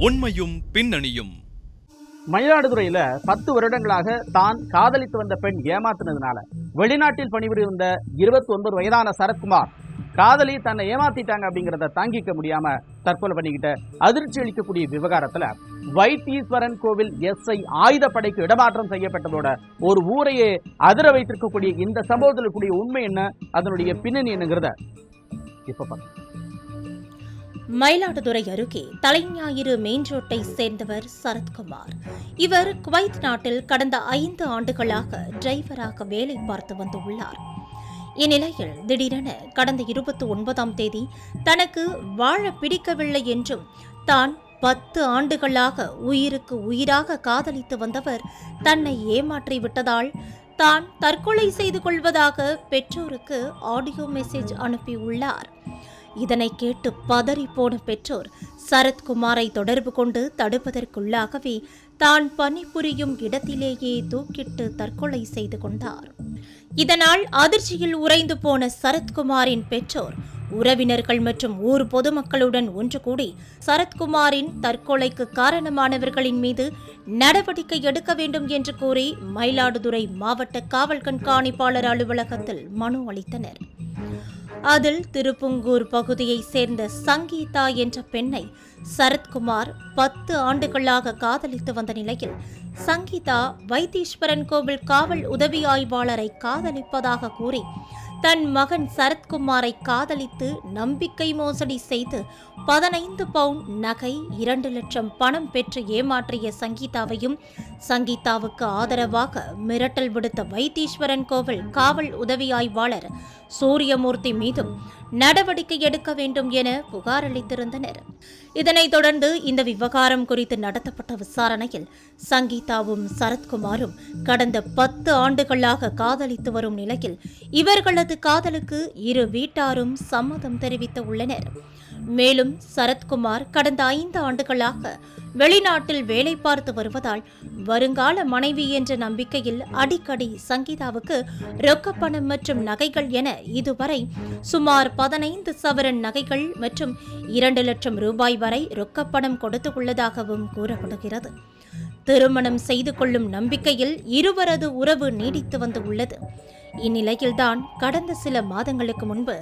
உண்மையும் பின்னணியும். மயிலாடுதுறையில பத்து வருடங்களாக தான் காதலித்து வந்த பெண் ஏமாத்தினதுனால வெளிநாட்டில் பணிபுரிந்த இருபத்தி ஒன்பது வயதான சரத்குமார் காதலி தன்னை ஏமாத்திட்டாங்க அப்படிங்கிறத தாங்கிக்க முடியாம தற்கொலை பண்ணிக்கிட்ட அதிர்ச்சி அளிக்கக்கூடிய விவகாரத்துல வைத்தீஸ்வரன் கோவில் எஸ்ஐ ஆயுதப்படைக்கு இடமாற்றம் செய்யப்பட்டதோட ஒரு ஊரையே அதிர வைத்திருக்கக்கூடிய இந்த சம்பவத்தில் கூடிய உண்மை என்ன? அதனுடைய பின்னணி என்னங்கிறத இப்ப பார்க்கலாம். மயிலாடுதுறை அருகே தலைஞாயிறு மெயின் ரோட்டை சேர்ந்தவர் சரத்குமார். இவர் குவைத் நாட்டில் கடந்த ஐந்து ஆண்டுகளாக டிரைவராக வேலை பார்த்து வந்துள்ளார். இந்நிலையில் திடீரென கடந்த இருபத்தி ஒன்பதாம் தேதி தனக்கு வாழ பிடிக்கவில்லை என்றும் தான் பத்து ஆண்டுகளாக உயிருக்கு உயிராக காதலித்து வந்தவர் தன்னை ஏமாற்றி விட்டதால் தான் தற்கொலை செய்து கொள்வதாக பெற்றோருக்கு ஆடியோ மெசேஜ் அனுப்பியுள்ளார். இதனை கேட்டு பதறி போன பெற்றோர் சரத்குமாரை தொடர்பு கொண்டு தடுப்பதற்குள்ளாகவே தான் பணிபுரியும் இடத்திலேயே தூக்கிட்டு தற்கொலை செய்து கொண்டார். இதனால் அதிர்ச்சியில் உறைந்து போன சரத்குமாரின் பெற்றோர் உறவினர்கள் மற்றும் ஊர் பொதுமக்களுடன் ஒன்று கூடி சரத்குமாரின் தற்கொலைக்கு காரணமானவர்களின் மீது நடவடிக்கை எடுக்க வேண்டும் என்று கூறி மயிலாடுதுறை மாவட்ட காவல் கண்காணிப்பாளர் அலுவலகத்தில் மனு அளித்தனர். அதில் திருப்புங்கூர் பகுதியைச் சேர்ந்த சங்கீதா என்ற பெண்ணை சரத்குமார் பத்து ஆண்டுகளாக காதலித்து வந்த நிலையில் சங்கீதா வைத்தீஸ்வரன் கோவில் காவல் உதவி ஆய்வாளரை காதலிப்பதாக கூறி தன் மகன் சரத்குமாரை காதலித்து நம்பிக்கை மோசடி செய்து பதினைந்து பவுன் நகை இரண்டு லட்சம் பணம் பெற்று ஏமாற்றிய சங்கீதாவையும் சங்கீதாவுக்கு ஆதரவாக மிரட்டல் விடுத்த வைத்தீஸ்வரன் கோவில் காவல் உதவி ஆய்வாளர் சூரியமூர்த்தி மீதும் நடவடிக்கை எடுக்க வேண்டும் என புகார் அளித்திருந்தனர். இதனைத் தொடர்ந்து இந்த விவகாரம் குறித்து நடத்தப்பட்ட விசாரணையில் சங்கீதாவும் சரத்குமாரும் கடந்த பத்து ஆண்டுகளாக காதலித்து வரும் நிலையில் இவர்களது காதலுக்கு இரு வீட்டாரும் சம்மதம் தெரிவித்து உள்ளனர். மேலும் சரத்குமார் கடந்த ஐந்து ஆண்டுகளாக வெளிநாட்டில் வேலை பார்த்து வருவதால் வருங்கால மனைவி என்ற நம்பிக்கையில் அடிக்கடி சங்கீதாவுக்கு ரொக்கப்பணம் மற்றும் நகைகள் என இதுவரை சுமார் பதினைந்து சவரன் நகைகள் மற்றும் இரண்டு லட்சம் ரூபாய் வரை ரொக்கப்பணம் கொடுத்து உள்ளதாகவும் கூறப்படுகிறது. திருமணம் செய்து கொள்ளும் நம்பிக்கையில் இருவரது உறவு நீடித்து வந்து உள்ளது. இந்நிலையில்தான் கடந்த சில மாதங்களுக்கு முன்பு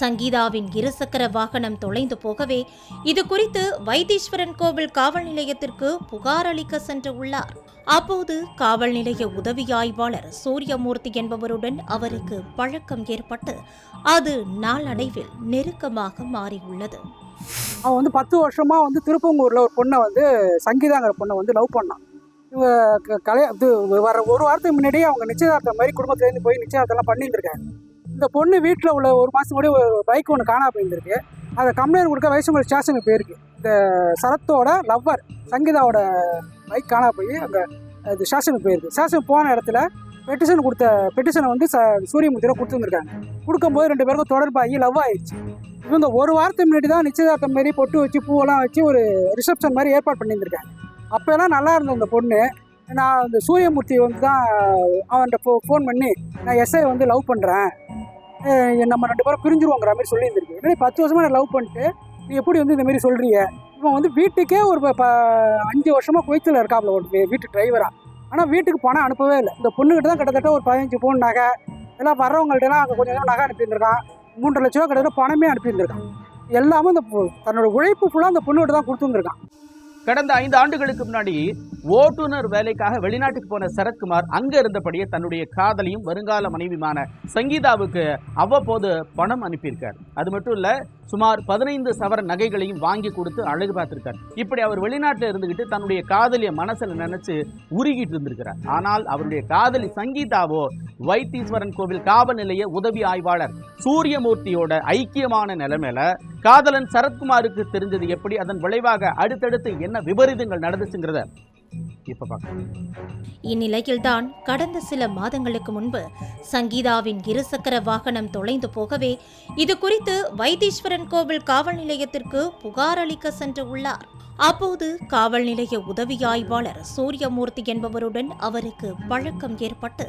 சங்கீதாவின் இருசக்கர வாகனம் தொலைந்து போகவே இது குறித்து வைத்தீஸ்வரன் கோவில் காவல் நிலையத்திற்கு புகார் அளிக்க சென்று உள்ளார். அப்போது காவல் நிலைய உதவி ஆய்வாளர் சூரியமூர்த்தி என்பவருடன் அவருக்கு பழக்கம் ஏற்பட்டு அது நாளடைவில் நெருக்கமாக மாறியுள்ளது. அவன் வந்து பத்து வருஷமா வந்து திருப்பங்கூர்ல ஒரு பொண்ணை வந்து சங்கீதாங்கிற பொண்ணை வந்து லவ் பண்ணான். இவங்க க- இது வர ஒரு வாரத்துக்கு முன்னாடியே அவங்க நிச்சயதார்த்தம் மாதிரி குடும்பத்துலேருந்து போய் நிச்சயதார்த்தம்லாம் பண்ணியிருந்திருக்காங்க. இந்த பொண்ணு வீட்டில் உள்ள ஒரு மாதம் முன்னாடி ஒரு பைக் ஒன்று காணாம போயிருந்திருக்கு. அதை கம்ப்ளைண்ட் கொடுக்க வைசம்பல் ஸ்டேஷனுக்கு போயிருக்கு. இந்த சரத்தோட லவ்வர் சங்கீதாவோட பைக் காணாம போய் அங்கே இது ஸ்டேஷனுக்கு போயிருக்கு. ஸ்டேஷன் போன இடத்துல பெட்டிஷன் கொடுத்த பெட்டிஷனை வந்து ச சூரியமூர்த்தியில் கொடுத்துருந்துருக்காங்க. கொடுக்கும்போது ரெண்டு பேருக்கும் தொடர்பாகி லவ் ஆயிடுச்சு இவங்க ஒரு வாரத்துக்கு முன்னாடி தான் நிச்சயதார்த்தம் மாதிரி பொட்டு வச்சு பூவெல்லாம் வச்சு ஒரு ரிசப்ஷன் மாதிரி ஏற்பாடு பண்ணியிருந்திருக்காங்க. அப்போல்லாம் நல்லா இருந்த அந்த பொண்ணு. நான் அந்த சூரியமூர்த்தி வந்து தான் அவன்கிட்ட ஃபோ ஃபோன் பண்ணி நான் எஸ்ஐ வந்து லவ் பண்ணுறேன் நம்ம ரெண்டு பேரும் பிரிஞ்சிருவோங்கிற மாதிரி சொல்லியிருந்திருக்கு. இல்லை பத்து வருஷமாக நான் லவ் பண்ணிட்டு நீ எப்படி வந்து இந்த மாதிரி சொல்கிறீங்க இவன் வந்து வீட்டுக்கே ஒரு ப- ப- அஞ்சு வருஷமாக குவைத்தில் இருக்காப்புல ஒரு வீட்டு டிரைவராக ஆனால் வீட்டுக்கு பணம் அனுப்பவே இல்லை. இந்த பொண்ணுக்கிட்ட தான் கிட்டத்தட்ட ஒரு பதினஞ்சு பவுன் நகை எல்லாம் வர்றவங்கள்ட்டலாம் அங்கே கொஞ்சம் கொஞ்சம் நகை அனுப்பியிருந்திருக்கான். மூன்றரை லட்ச ரூபா கிட்டத்தட்ட பணமே அனுப்பியிருந்திருக்கான். எல்லாமே இந்த பொ- தன்னோட உழைப்பு ஃபுல்லாக அந்த பொண்ணுகிட்ட தான் கொடுத்துருந்துருக்கான். கடந்த ஐந்து ஆண்டுகளுக்கு முன்னாடி ஓட்டுநர் வேலைக்காக வெளிநாட்டுக்கு போன சரத்குமார் அங்க இருந்தபடியே தன்னுடைய காதலியும் வருங்கால மனைவியுமான சங்கீதாவுக்கு அவ்வப்போது பணம் அனுப்பியிருக்கார். அது மட்டும் இல்ல சுமார் பதினைந்து சவர நகைகளையும் வாங்கி கொடுத்து அழகு பார்த்திருக்கார். இப்படி அவர் வெளிநாட்டில் இருந்துகிட்டு தன்னுடைய காதலிய மனசில் நினைச்சு உருகிட்டு இருந்திருக்கிறார். ஆனால் அவருடைய காதலி சங்கீதாவோ வைத்தீஸ்வரன் கோவில் காவல் நிலைய உதவி ஆய்வாளர் சூரியமூர்த்தியோட ஐக்கியமான நிலைமையில காதலன் சரத்குமாருக்கு தெரிஞ்சது எப்படி? அதன் விளைவாக அடுத்தடுத்து என்ன விபரீதங்கள் நடந்துச்சுங்கிறத இப்ப பார்க்கலாம் இந்நிலையில்தான் கடந்த சில மாதங்களுக்கு முன்பு சங்கீதாவின் இருசக்கர வாகனம் தொலைந்து போகவே இது குறித்து வைத்தீஸ்வரன் கோவில் காவல் நிலையத்திற்கு புகார் அளிக்க சென்று உள்ளார். அப்போது காவல் நிலைய உதவி ஆய்வாளர் சூரியமூர்த்தி என்பவருடன் அவருக்கு பழக்கம் ஏற்பட்டு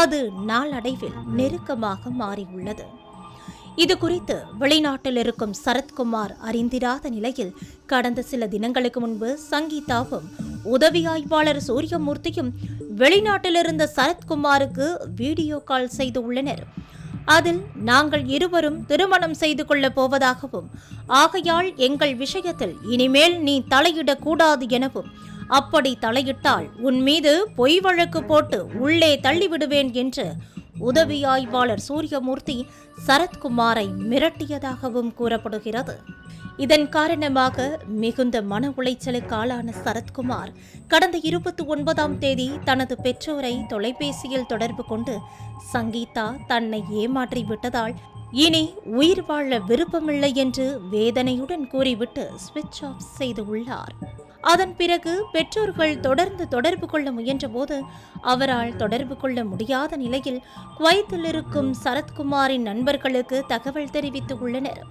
அது நாளடைவில் நெருக்கமாக மாறியுள்ளது. இது குறித்து வெளிநாட்டில் இருக்கும் சரத்குமார் அறிந்திராத நிலையில் கடந்த சில தினங்களுக்கு முன்பு சங்கீதாவும் உதவி ஆய்வாளர் சூரியமூர்த்தியும் வெளிநாட்டில் இருந்த சரத்குமாருக்கு வீடியோ கால் செய்து உள்ளனர் அதில் நாங்கள் இருவரும் திருமணம் செய்து கொள்ளப் போவதாகவும் ஆகையால் எங்கள் விஷயத்தில் இனிமேல் நீ தலையிடக்கூடாது எனவும் அப்படி தலையிட்டால் உன் மீது பொய் வழக்கு போட்டு உள்ளே தள்ளிவிடுவேன் என்று உதவி ஆய்வாளர் சூரியமூர்த்தி சரத்குமாரை மிரட்டியதாகவும் கூறப்படுகிறது. இதன் காரணமாக மிகுந்த மன உளைச்சலுக்கு ஆளான சரத்குமார் கடந்த இருபத்தி ஒன்பதாம் தேதி தனது பெற்றோரை தொலைபேசியில் தொடர்பு கொண்டு சங்கீதா தன்னை ஏமாற்றி விட்டதால் இனி உயிர் வாழ விருப்பமில்லை என்று வேதனையுடன் கூறிவிட்டு ஸ்விட்ச் ஆஃப் செய்து உள்ளார். அதன் பிறகு பெற்றோர்கள் தொடர்ந்து தொடர்பு கொள்ள முயன்றபோது அவரால் தொடர்பு கொள்ள முடியாத நிலையில் குவைத்தில் இருக்கும் சரத்குமாரின் நண்பர்களுக்கு தகவல் தெரிவித்து உள்ளனர்.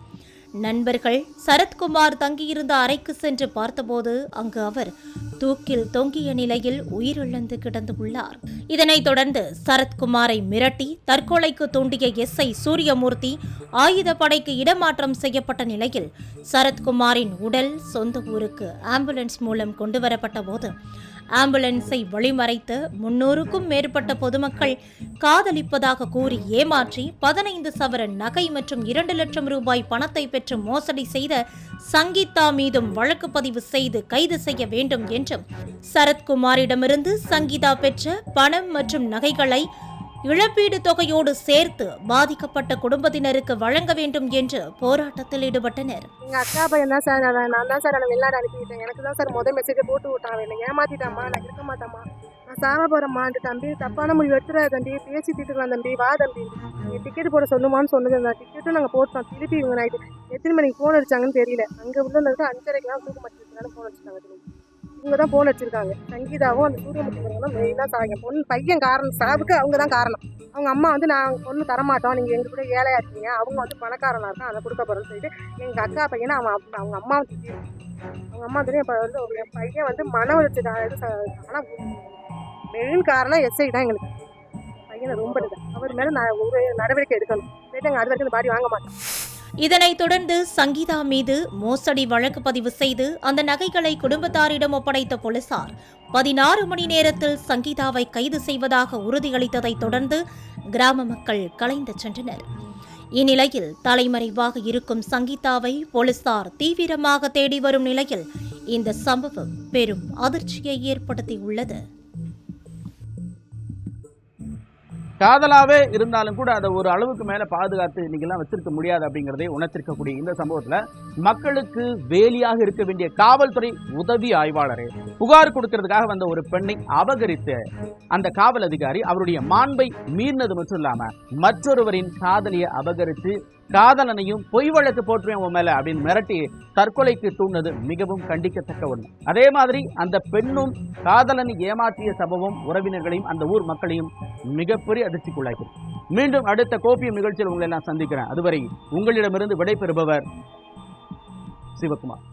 நண்பர்கள் சரத்குமார் தங்கியிருந்த அறைக்கு சென்று பார்த்தபோது அங்கு அவர் தூக்கில் தொங்கிய நிலையில் உயிரிழந்து கிடந்து உள்ளார். இதனைத் தொடர்ந்து சரத்குமாரை மிரட்டி தற்கொலைக்கு தூண்டிய எஸ்ஐ சூரியமூர்த்தி ஆயுதப்படைக்கு இடமாற்றம் செய்யப்பட்ட நிலையில் சரத்குமாரின் உடல் சொந்த ஊருக்கு ஆம்புலன்ஸ் மூலம் கொண்டுவரப்பட்ட போது ஆம்புலன்ஸை வழிமறைத்து முன்னூறுக்கும் மேற்பட்ட பொதுமக்கள் காதலிப்பதாக கூறி ஏமாற்றி பதினைந்து சவர நகை மற்றும் இரண்டு லட்சம் ரூபாய் பணத்தை பெற்று மோசடி செய்த சங்கீதா மீதும் வழக்கு பதிவு செய்து கைது செய்ய வேண்டும் என்றும். சரத்குமாரிடமிருந்து சங்கீதா பெற்ற பணம் மற்றும் நகைகளை இழப்பீடு தொகையோடு சேர்த்து பாதிக்கப்பட்ட குடும்பத்தினருக்கு வழங்க வேண்டும் என்று போராட்டத்தில் ஈடுபட்டனர். எங்க அக்கா பையன் தான் சார் அவன் நான் தான் சார் அவன் வெளிநாடு அனுப்பிவிட்டேன் எனக்கு தான் சார் முதல் மெசேஜை போட்டு விட்டான் என்ன ஏமாத்திட்டாமா நான் இருக்க மாட்டேம்மா. நான் சாவ போறேம்மா அந்த தம்பி தப்பான முடிவு எடுத்துடாத தம்பி. பேசி தீட்டுக்கலாம் தம்பி வா தம்பி. நீ டிக்கெட் போட சொல்லுமான்னு சொன்னது அந்த டிக்கெட்டும் நாங்கள் போட்டோம். திருப்பி இவங்க நைட்டு எத்தனை மணிக்கு ஃபோன் அடிச்சாங்கன்னு தெரியல. அங்கே உள்ள அஞ்சரைக்கெல்லாம் தூக்க மாட்டேங்கிறாங்க ஃபோன் அடிச்சிட்டாங்க. இவங்க தான் ஃபோன் அடிச்சிருக்காங்க சங்கீதாவும் அந்த சூரியமுத்திகளும் மெயினாக சாங்க. பொண்ணு பையன் காரணம். சாவுக்கு அவங்க தான் காரணம். அவங்க அம்மா வந்து நான் பொண்ணு தரமாட்டோம். நீங்கள் எங்கள் கூட ஏழையாக இருக்கீங்க அவங்க வந்து பணக்காரனாக இருக்கான் அதை கொடுக்க போகிறேன்னு சொல்லிட்டு எங்கள் அக்கா பையனை அவன் அவங்க அம்மா வந்து அவங்க அம்மா தெரியும் இப்போ வந்து என் பையன் வந்து மன உளைச்சல் ஆனால் மெயின் காரணம் எஸ்ஐ தான் எங்களுக்கு. பையனை ரொம்ப அவர் மேலே நான் ஒரு நடவடிக்கை எடுக்கணும். போயிட்டு நாங்கள் அது வரைக்கும் இந்த பாடி வாங்க மாட்டோம் இதனைத் தொடர்ந்து சங்கீதா மீது மோசடி வழக்கு பதிவு செய்து அந்த நகைகளை குடும்பத்தாரிடம் ஒப்படைத்த போலீசார் பதினாறு மணி நேரத்தில் சங்கீதாவை கைது செய்வதாக உறுதியளித்ததைத் தொடர்ந்து கிராம மக்கள் கலைந்து சென்றனர். இந்நிலையில் தலைமறைவாக இருக்கும் சங்கீதாவை போலீசார் தீவிரமாக தேடி வரும் நிலையில் இந்த சம்பவம் பெரும் அதிர்ச்சியை ஏற்படுத்தியுள்ளது. காதலாவே இருந்தாலும் கூட அதை ஒரு அளவுக்கு மேல பாதுகாத்து இன்னைக்கெல்லாம் வச்சிருக்க முடியாது அப்படிங்கறதை உணர்த்திருக்கக்கூடிய இந்த சம்பவத்துல மக்களுக்கு வேலியாக இருக்க வேண்டிய காவல்துறை உதவி ஆய்வாளரே புகார் கொடுக்கறதுக்காக வந்த ஒரு பெண்ணை அபகரித்து அந்த காவல் அதிகாரி அவருடைய மாண்பை மீறினது மட்டும் இல்லாம மற்றொருவரின் காதலியை அபகரித்து காதலனையும் பொய் வழக்கு போட்டுருவேன் உன் மேலே அப்படின்னு மிரட்டி தற்கொலைக்கு தூண்டது மிகவும் கண்டிக்கத்தக்க ஒன்று அதே மாதிரி அந்த பெண்ணும் காதலனை ஏமாற்றிய சம்பவம் உறவினர்களையும் அந்த ஊர் மக்களையும் மிகப்பெரிய அதிர்ச்சிக்குள்ளாக்கி மீண்டும் அடுத்த கோப்பியம் நிகழ்ச்சியில் உங்களை நான் சந்திக்கிறேன். அதுவரை உங்களிடமிருந்து விடைபெறுபவர் சிவகுமார்.